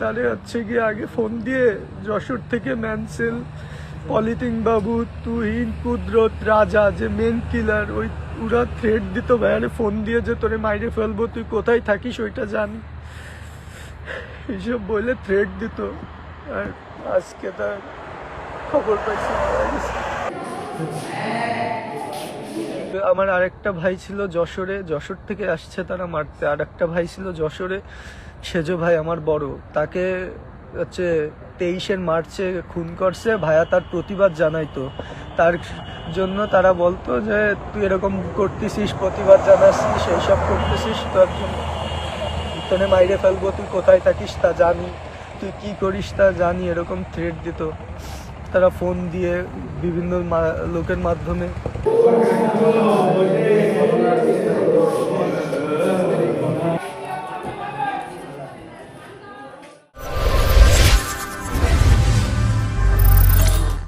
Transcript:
তাহলে হচ্ছে গিয়ে আগে ফোন দিয়ে যশোর থেকে ম্যানসেল, পলিথিন বাবু, তুহিন, কুদরত, রাজা, যে মেন কিলার ওই ওরা থ্রেড দিত ভাইয়ারে ফোন দিয়ে যে তোরে মাইরে ফেলব, তুই কোথায় থাকিস ওইটা জানি এইসব বলে থ্রেড দিত আর আজকে তার খবর পাইছি। আমার আরেকটা ভাই ছিল যশোরে, যশোর থেকে আসছে তারা মারতে। আর একটা ভাই ছিল যশোরে, সেজো ভাই আমার বড়। তাকে হচ্ছে তেইশের মার্চে খুন করছে ভাইয়া তার প্রতিবাদ জানাইতো। তার জন্য তারা বলতো যে, তুই এরকম করতেছিস, প্রতিবাদ জানাচ্ছিস, এইসব করতেছিস, তোর জন্য তোনে মাইরে ফেলব, তুই কোথায় থাকিস তা জানি, তুই কি করিস তা জানি, এরকম থ্রেট দিত। তারা ফোন দিয়ে বিভিন্ন লোকের মাধ্যমে।